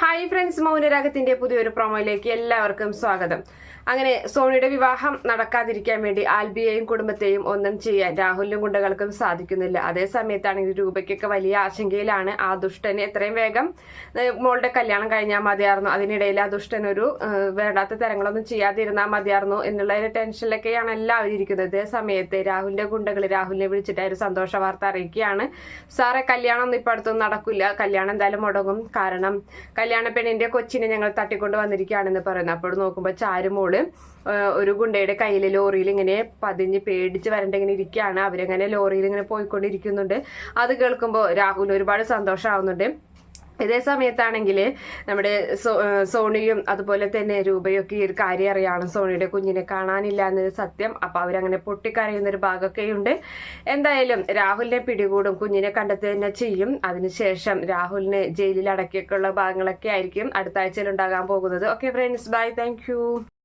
Hi friends മൗനരാഗത്തിന്റെ പുതിയൊരു പ്രൊമോയിലേക്ക് എല്ലാവർക്കും സ്വാഗതം. അങ്ങനെ സോണിയുടെ വിവാഹം നടക്കാതിരിക്കാൻ വേണ്ടി ആൽബിയെയും കുടുംബത്തെയും ഒന്നും ചെയ്യാൻ രാഹുലിനും ഗുണ്ടകൾക്കും സാധിക്കുന്നില്ല. അതേ സമയത്താണെങ്കിൽ രൂപയ്ക്കൊക്കെ വലിയ ആശങ്കയിലാണ്. ആ ദുഷ്ടന് എത്രയും വേഗം മോളുടെ കല്യാണം കഴിഞ്ഞാൽ മതിയായിരുന്നു. അതിനിടയിൽ ആ ദുഷ്ടൻ ഒരു വേണ്ടാത്ത തരങ്ങളൊന്നും ചെയ്യാതിരുന്നാൽ മതിയായിരുന്നു എന്നുള്ള ഒരു ടെൻഷനിലൊക്കെയാണ് എല്ലാവരും ഇരിക്കുന്നത്. അതേ സമയത്ത് രാഹുലിന്റെ ഗുണ്ടകൾ രാഹുലിനെ വിളിച്ചിട്ട് ഒരു സന്തോഷ വാർത്ത അറിയിക്കുകയാണ്. സാറെ കല്യാണം ഒന്നും ഇപ്പം അടുത്തൊന്നും നടക്കില്ല. കല്യാണം എന്തായാലും മുടങ്ങും. കാരണം കല്യാണ പെണ്ണിന്റെ കൊച്ചിനെ ഞങ്ങൾ തട്ടിക്കൊണ്ട് വന്നിരിക്കുകയാണെന്ന് പറയുന്നത് അപ്പോൾ നോക്കുമ്പോൾ ചാരുമോൾ ഒരു ഗുണ്ടയുടെ കയ്യിൽ ലോറിയിൽ ഇങ്ങനെ പതിഞ്ഞ് പേടിച്ച് വരണ്ട ഇങ്ങനെ ഇരിക്കുകയാണ്. അവരങ്ങനെ ലോറിയിൽ ഇങ്ങനെ പോയിക്കൊണ്ടിരിക്കുന്നുണ്ട്. അത് കേൾക്കുമ്പോൾ രാഹുൽ ഒരുപാട് സന്തോഷമാവുന്നുണ്ട്. ഇതേ സമയത്താണെങ്കിൽ നമ്മുടെ സോണിയും അതുപോലെ തന്നെ രൂപയൊക്കെ ഈ ഒരു കാര്യം അറിയാണ് സോണിയുടെ കുഞ്ഞിനെ കാണാനില്ല എന്നൊരു സത്യം. അപ്പൊ അവരങ്ങനെ പൊട്ടിക്കരയുന്ന ഒരു ഭാഗമൊക്കെയുണ്ട്. എന്തായാലും രാഹുലിനെ പിടികൂടും കുഞ്ഞിനെ കണ്ടെത്തി തന്നെ ചെയ്യും. അതിനുശേഷം രാഹുലിനെ ജയിലിൽ അടക്കിയൊക്കെയുള്ള ഭാഗങ്ങളൊക്കെ ആയിരിക്കും അടുത്ത ആഴ്ചയിൽ ഉണ്ടാകാൻ പോകുന്നത് ഓക്കെ ഫ്രണ്ട്സ് ബൈ താങ്ക്